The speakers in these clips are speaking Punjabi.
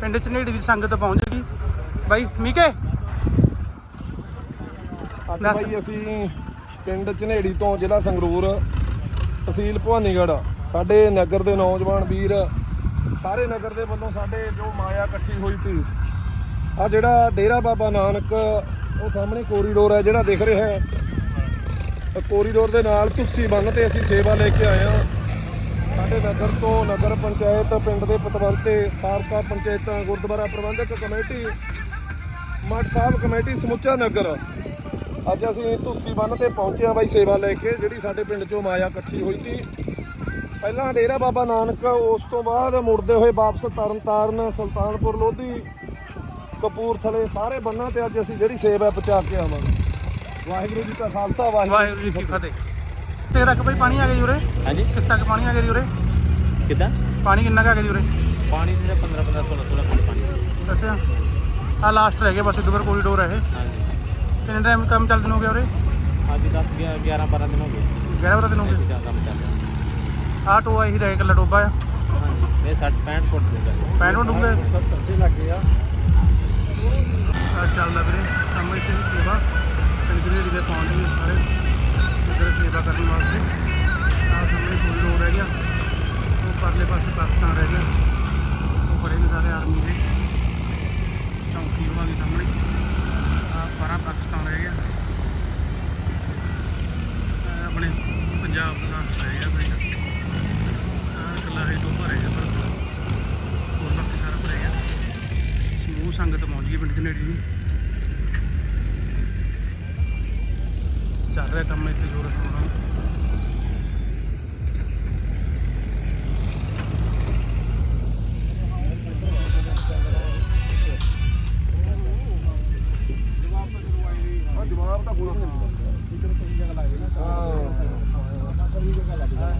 ਪਿੰਡ ਚ ਨੇੜੀ ਦੀ ਸੰਗਤ ਪਹੁੰਚ ਗਈ। ਬਾਈ ਮੀਕੇ? ਅੱਜ ਦੱਸ। ਬਾਈ ਅਸੀਂ ਪਿੰਡ ਝਨੇੜੀ ਤੋਂ ਜ਼ਿਲ੍ਹਾ ਸੰਗਰੂਰ ਤਹਿਸੀਲ ਭਵਾਨੀਗੜ੍ਹ ਸਾਡੇ ਨਗਰ ਦੇ ਨੌਜਵਾਨ ਵੀਰ ਸਾਰੇ ਨਗਰ ਦੇ ਵੱਲੋਂ ਸਾਡੇ ਜੋ ਮਾਇਆ ਇਕੱਠੀ ਹੋਈ ਸੀ ਆ ਜਿਹੜਾ ਡੇਰਾ ਬਾਬਾ ਨਾਨਕ ਉਹ ਸਾਹਮਣੇ ਕੋਰੀਡੋਰ ਹੈ ਜਿਹੜਾ ਦਿਖ ਰਿਹਾ ਹੈ। ਕੋਰੀਡੋਰ ਦੇ ਨਾਲ ਤੁਲਸੀ ਬੰਨ ਤੇ ਅਸੀਂ ਸੇਵਾ ਲੈ ਕੇ ਆਏ ਹਾਂ। ਸਾਡੇ ਨਗਰ ਤੋਂ ਨਗਰ ਪੰਚਾਇਤ ਪਿੰਡ ਦੇ ਪਤਵੰਤੇ ਸਾਬਕਾ ਪੰਚਾਇਤਾਂ ਗੁਰਦੁਆਰਾ ਪ੍ਰਬੰਧਕ ਕਮੇਟੀ ਮੱਠ ਸਾਹਿਬ ਕਮੇਟੀ ਸਮੁੱਚਾ ਨਗਰ। ਅੱਜ ਅਸੀਂ ਤੁਲਸੀ ਬੰਨ ਤੇ ਪਹੁੰਚੇ ਹਾਂ ਬਾਈ ਸੇਵਾ ਲੈ ਕੇ ਜਿਹੜੀ ਸਾਡੇ ਪਿੰਡ ਚੋਂ ਮਾਇਆ ਇਕੱਠੀ ਹੋਈ ਸੀ। ਪਹਿਲਾਂ ਡੇਰਾ ਬਾਬਾ ਨਾਨਕ ਉਸ ਤੋਂ ਬਾਅਦ ਮੁੜਦੇ ਹੋਏ ਵਾਪਸ ਤਰਨਤਾਰਨ ਸੁਲਤਾਨਪੁਰ ਲੋਧੀ ਕਪੂਰਥਲੇ ਸਾਰੇ ਬੰਨਾਂ ਤੇ ਅੱਜ ਅਸੀਂ ਜਿਹੜੀ ਸੇਵਾ ਪਹੁੰਚਾ ਕੇ ਆਵਾਂਗੇ। ਵਾਹਿਗੁਰੂ ਜੀ ਕਾ ਖਾਲਸਾ ਵਾਹਿਗੁਰੂ ਜੀ ਕੀ ਫਤਿਹ। ਤੇ ਤੱਕ ਬਈ ਪਾਣੀ ਆ ਗਿਆ ਜੀ ਉਰੇ? ਹਾਂਜੀ। ਕਿਸ ਤੱਕ ਪਾਣੀ ਆ ਗਿਆ ਜੀ ਉਰੇ? ਕਿੱਦਾਂ? ਪਾਣੀ ਕਿੰਨਾ ਕੁ ਆ ਗਿਆ ਜੀ ਉਰੇ? ਪਾਣੀ ਜਿਹੜਾ 15 15 16 16 ਫੁੱਟ ਪਾਣੀ ਅੱਛਾ। ਆ ਲਾਸਟ ਰਹਿ ਗਿਆ ਬਸ ਇਧਰ ਕੋਰੀਡੋਰ ਹੈ ਇਹ। ਹਾਂਜੀ। ਕਿੰਨੇ ਟਾਈਮ ਕੰਮ ਚੱਲਦੇ ਹੋ ਗਿਆ ਉਰੇ? ਅੱਜ 10 11 12 ਦਿਨ ਹੋ ਗਏ। 11 ਵਜੇ ਦਿਨ ਹੋ ਗਏ? ਕੰਮ ਚੱਲ ਰਿਹਾ। ਆ ਟੋਆ ਇਹੀ ਰਹਿ ਗਿਆ ਟੋਬਾ ਆ। ਹਾਂਜੀ ਇਹ 60 65 ਫੁੱਟ ਦੇ ਗੱਲ ਪੈਣ ਨੂੰ ਡੁੱਬੇ ਧਰਤੀ ਲੱਗੇ ਆ। ਆ ਚੱਲਦਾ ਵੀਰੇ ਕੰਮ ਇੱਥੇ ਦੀ ਸੇਵਾ। ਕੰਗਰੀ ਦੇ ਪਹੁੰਚ ਗਏ ਸਾਰੇ। ਉਹ ਪਾਸੇ ਪਾਕਿਸਤਾਨ ਰਹਿ ਗਿਆ। ਉਹ ਬੜੇ ਨੇ ਸਾਰੇ ਆਰਮੀ ਦੇ। ਚੌਂਕੀ ਵਾਲੀ ਸਾਹਮਣੇ। ਆ ਪਰਾਂ ਪਾਕਿਸਤਾਨ ਰਹਿ ਗਿਆ। ਆਪਣੇ ਪੰਜਾਬ ਦਾ ਰਹਿ ਗਿਆ ਪਿੰਡ ਆ ਇਕੱਲਾ ਤੋਂ ਭਰੇ ਗਿਆ ਪਰ ਹੋਰ ਬਾਕੀ ਸਾਰਾ ਭਰੇ ਗਿਆ ਸਮੂਹ ਸੰਗਤ ਪਹੁੰਚ ਗਈ ਪਿੰਡ ਦੇ। ਨੇੜੇ ਚੱਲ ਰਿਹਾ ਕੰਮ ਇੱਥੇ ਜੋਰ ਸੋਣਾ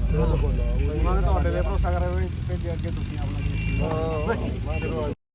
ਉਹਨਾਂ ਨੇ ਤੁਹਾਡੇ ਤੇ ਭਰੋਸਾ ਕਰਿਆ ਹੋਇਆ ਕਿ ਅੱਗੇ ਤੁਸੀਂ ਆਪਣਾ। ਹਾਂ।